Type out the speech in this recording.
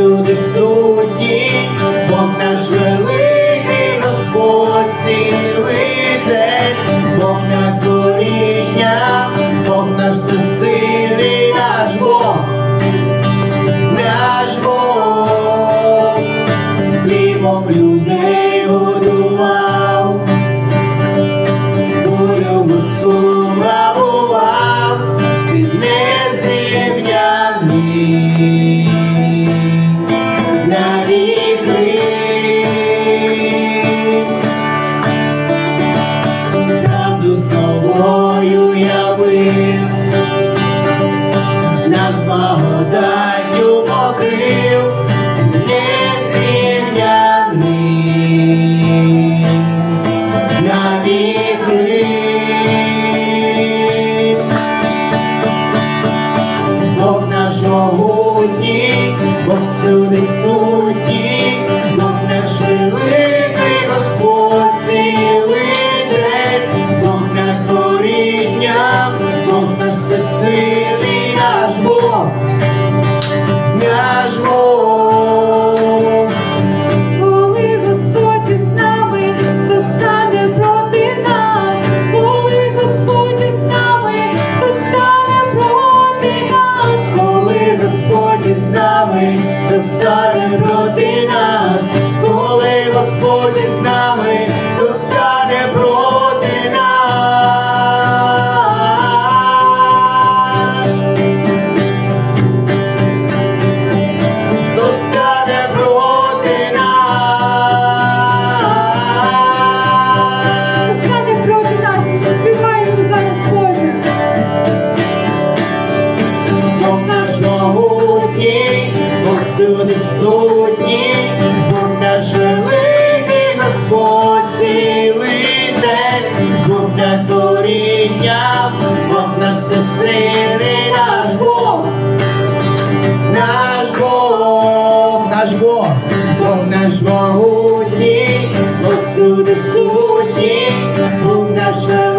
всюди сутні, Бог наш великий Господь цілий день, Бог на коріння, Бог наш всесильний наш Бог, наш Бог, хлібом людей благодаттю покрив, незрівняний на віки. Бог наш могутній, Бог всюди сутній, Бог наш великий Господь цілий Бог над корінням, Бог наш всесильний Господь із нами, то стане проти нас, коли Господь із нами, присутні, був наш жили, Господь цілий день, був на доріння, Бог на всесильний наш Бог, наш Бог, наш Бог, Бог наш могутній, посуди судній, був наш великий.